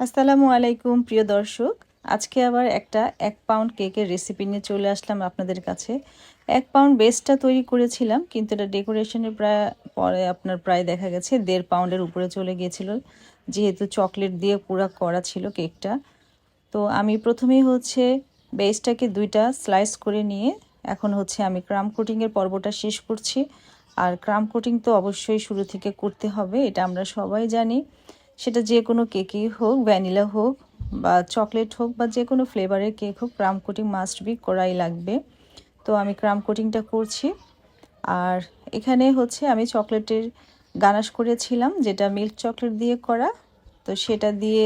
আসসালামু আলাইকুম, প্রিয় দর্শক। আজকে আবার একটা এক পাউন্ড কেকের রেসিপি নিয়ে চলে আসলাম আপনাদের কাছে। এক পাউন্ড বেসটা তৈরি করেছিলাম, কিন্তু এটা ডেকোরেশনের প্রায় পরে আপনার প্রায় দেখা গেছে, দেড় পাউন্ডের উপরে চলে গিয়েছিল, যেহেতু চকলেট দিয়ে পুরা করা ছিল কেকটা। তো আমি প্রথমেই হচ্ছে বেসটাকে দুইটা স্লাইস করে নিয়ে এখন হচ্ছে আমি ক্রাম কোটিংয়ের পর্বটা শেষ করছি। আর ক্রাম কোটিং তো অবশ্যই শুরু থেকে করতে হবে, এটা আমরা সবাই জানি। সেটা যে কোনো কেকই হোক, ভ্যানিলা হোক বা চকলেট হোক বা যে কোনো ফ্লেভারের কেক হোক, ক্রাম কোটিং মাস্ট বি করাই লাগবে। তো আমি ক্রাম কোটিংটা করছি। আর এখানে হচ্ছে আমি চকলেটের গানাশ করেছিলাম, যেটা মিল্ক চকলেট দিয়ে করা। তো সেটা দিয়ে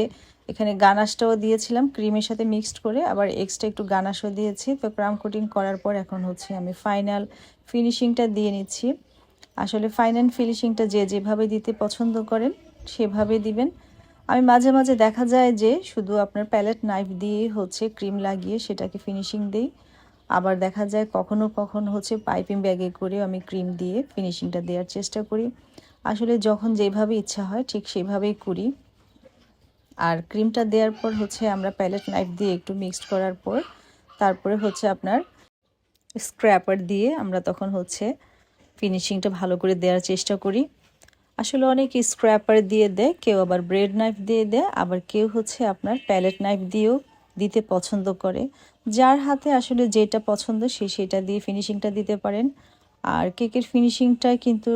এখানে গানাশটাও দিয়েছিলাম, ক্রিমের সাথে মিক্সড করে। আবার এক্সট্রা একটু গানাশও দিয়েছি। তো ক্রাম কোটিং করার পর এখন হচ্ছে আমি ফাইনাল ফিনিশিংটা দিয়ে নিচ্ছি। আসলে ফাইনাল ফিনিশিংটা যে যেভাবে দিতে পছন্দ করেন সেভাবে দিবেন। আমি মাঝে মাঝে দেখা যায় যে শুধু আপনার প্যালেট নাইফ দিয়ে হচ্ছে ক্রিম লাগিয়ে সেটাকে ফিনিশিং দিই। আবার দেখা যায় কখনো কখনো হচ্ছে পাইপিং ব্যাগে করে আমি ক্রিম দিয়ে ফিনিশিংটা দেওয়ার চেষ্টা করি। আসলে যখন যেভাবে ইচ্ছা হয় ঠিক সেভাবেই করি। আর ক্রিমটা দেওয়ার পর হচ্ছে আমরা প্যালেট নাইফ দিয়ে একটু মিক্সড করার পর তারপরে হচ্ছে আপনার স্ক্র্যাপার দিয়ে আমরা তখন হচ্ছে ফিনিশিংটা ভালো করে দেওয়ার চেষ্টা করি। আসলে অনেক স্ক্র্যাপার দিয়ে দেয়, কেউ আবার ব্রেড নাইফ দিয়ে দেয়, আবার কেউ হচ্ছে আপনার প্যালেট নাইফ দিয়েও দিতে পছন্দ করে। যার হাতে আসলে যেটা পছন্দ সে সেটা দিয়ে ফিনিশিংটা দিতে পারেন। আর কেকের ফিনিশিংটা কিন্তু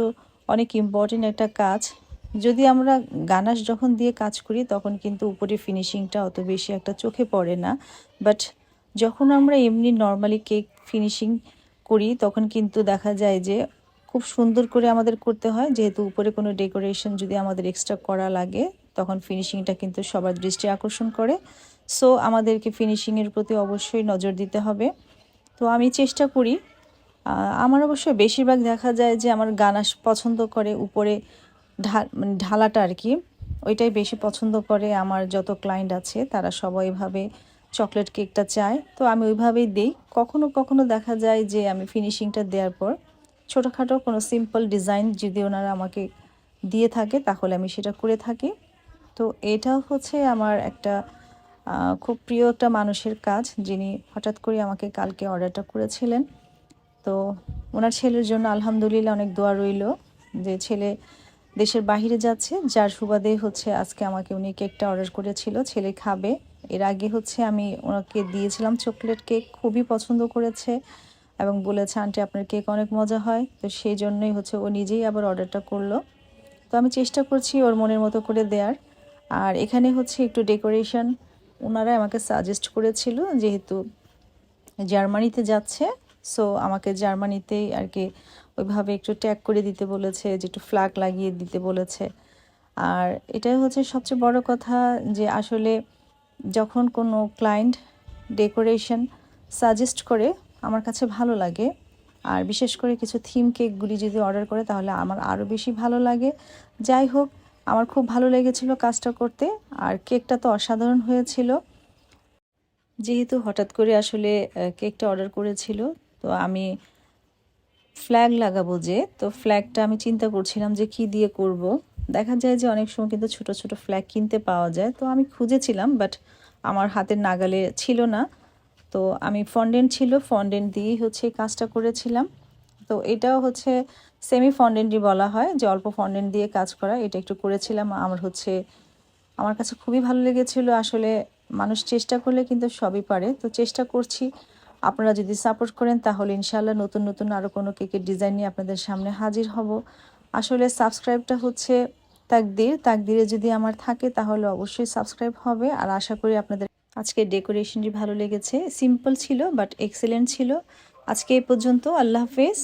অনেক ইম্পর্টেন্ট একটা কাজ। যদি আমরা গানাশ যখন দিয়ে কাজ করি, তখন কিন্তু উপরে ফিনিশিংটা অত বেশি একটা চোখে পড়ে না। বাট যখন আমরা এমনি নর্মালি কেক ফিনিশিং করি, তখন কিন্তু দেখা যায় যে খুব সুন্দর করে আমাদের করতে হয়। যেহেতু উপরে কোনো ডেকোরেশন যদি আমাদের এক্সট্রা করা লাগে, তখন ফিনিশিংটা কিন্তু সবার দৃষ্টি আকর্ষণ করে। সো আমাদেরকে ফিনিশিংয়ের প্রতি অবশ্যই নজর দিতে হবে। তো আমি চেষ্টা করি আমার অবশ্য বেশিরভাগ দেখা যায় যে আমার গান পছন্দ করে উপরে ঢা মানে ঢালাটা আর কি, ওইটাই বেশি পছন্দ করে। আমার যত ক্লায়েন্ট আছে, তারা সবাই এভাবে চকলেট কেকটা চায়। তো আমি ওইভাবেই দিই। কখনো কখনো দেখা যায় যে আমি ফিনিশিংটা দেওয়ার পর ছোটোখাটো কোনো সিম্পল ডিজাইন যদি ওনারা আমাকে দিয়ে থাকে, তাহলে আমি সেটা করে থাকি। তো এটা হচ্ছে আমার একটা খুব প্রিয় একটা মানুষের কাজ, যিনি হঠাৎ করে আমাকে কালকে অর্ডারটা করেছিলেন। তো ওনার ছেলের জন্য আলহামদুলিল্লাহ অনেক দোয়া রইল যে ছেলে দেশের বাহিরে যাচ্ছে, যার সুবাদে হচ্ছে আজকে আমাকে উনি কেকটা অর্ডার করেছিল, ছেলে খাবে। এর আগে হচ্ছে আমি ওনাকে দিয়েছিলাম চকলেট কেক, খুবই পছন্দ করেছে। এবং বলেছে, আন্টি, আপনার কেক অনেক মজা হয়। তো সেই জন্যই হচ্ছে ও নিজেই আবার অর্ডারটা করল। তো আমি চেষ্টা করছি ওর মনের মতো করে দেওয়ার আর এখানে হচ্ছে একটু ডেকোরেশন। ওনারা আমাকে সাজেস্ট করেছিল যেহেতু জার্মানিতে যাচ্ছে, সো আমাকে জার্মানিতেই আর কি ওইভাবে একটু ট্যাগ করে দিতে বলেছে, যে একটু ফ্ল্যাগ লাগিয়ে দিতে বলেছে। আর এটাই হচ্ছে সবচেয়ে বড় কথা যে আসলে যখন কোনো ক্লায়েন্ট ডেকোরেশন সাজেস্ট করে আমার কাছে ভালো লাগে। আর বিশেষ করে কিছু থিম কেকগুলি যদি অর্ডার করে, তাহলে আমার আরও বেশি ভালো লাগে। যাই হোক, আমার খুব ভালো লেগেছিল কাজটা করতে। আর কেকটা তো অসাধারণ হয়েছিল। যেহেতু হঠাৎ করে আসলে কেকটা অর্ডার করেছিল, তো আমি ফ্ল্যাগ লাগাবো যে, তো ফ্ল্যাগটা আমি চিন্তা করছিলাম যে কি দিয়ে করব। দেখা যায় যে অনেক সময় কিন্তু ছোট ছোট ফ্ল্যাগ কিনতে পাওয়া যায়, তো আমি খুঁজেছিলাম বাট আমার হাতের নাগালে ছিল না। তো আমি ফন্ডেন্ট ছিল ফন্ডেন্ট দিয়েই হচ্ছে কাজটা করেছিলাম। তো এটাও হচ্ছে সেমি ফন্ডেন্টই বলা হয়, যে অল্প ফন্ডেন্ট দিয়ে কাজ করা, এটা একটু করেছিলাম। আমার হচ্ছে, আমার কাছে খুবই ভালো লেগেছিল। আসলে মানুষ চেষ্টা করলে কিন্তু সবই পারে। তো চেষ্টা করছি। আপনারা যদি সাপোর্ট করেন, তাহলে ইনশাল্লাহ নতুন নতুন আরও কোনো কেকের ডিজাইন নিয়ে আপনাদের সামনে হাজির হব। আসলে সাবস্ক্রাইবটা হচ্ছে তাকদির। তাকদিরে যদি আমার থাকে, তাহলে অবশ্যই সাবস্ক্রাইব হবে। আর আশা করি আপনাদের আজকে ডেকোরেশনটি ভালো লেগেছে। সিম্পল ছিল বাট এক্সেলেন্ট ছিল। আজকে এ পর্যন্ত আল্লাহ হাফেজ।